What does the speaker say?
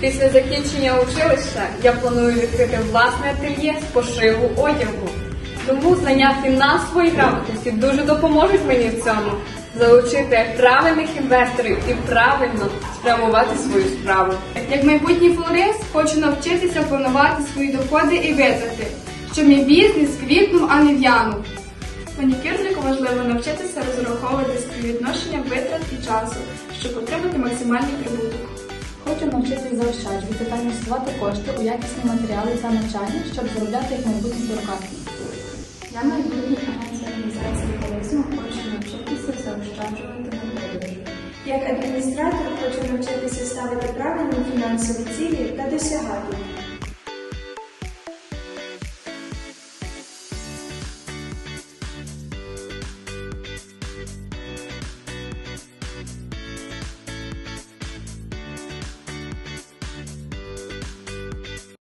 Після закінчення училища я планую відкрити власне ательє з пошиву одягу. Тому знання фінансової грамотності дуже допоможуть мені в цьому залучити правильних інвесторів і правильно спрямувати свою справу. Як майбутній флорист хочу навчитися планувати свої доходи і витрати, щоб мій бізнес квітнув, а не в'янув. Манікюрнику важливо навчитися розраховувати співвідношення витрат і часу, щоб отримати максимальний прибуток. Хочу навчитись заощаджувати та інвестувати кошти у якісні матеріали та навчання, щоб заробляти їх майбутні бюрократи. Я майбутній агент з організації туризму хочу навчитися заощаджувати подорожі. Як адміністратор хочу навчитися ставити правильні фінансові цілі та досягати.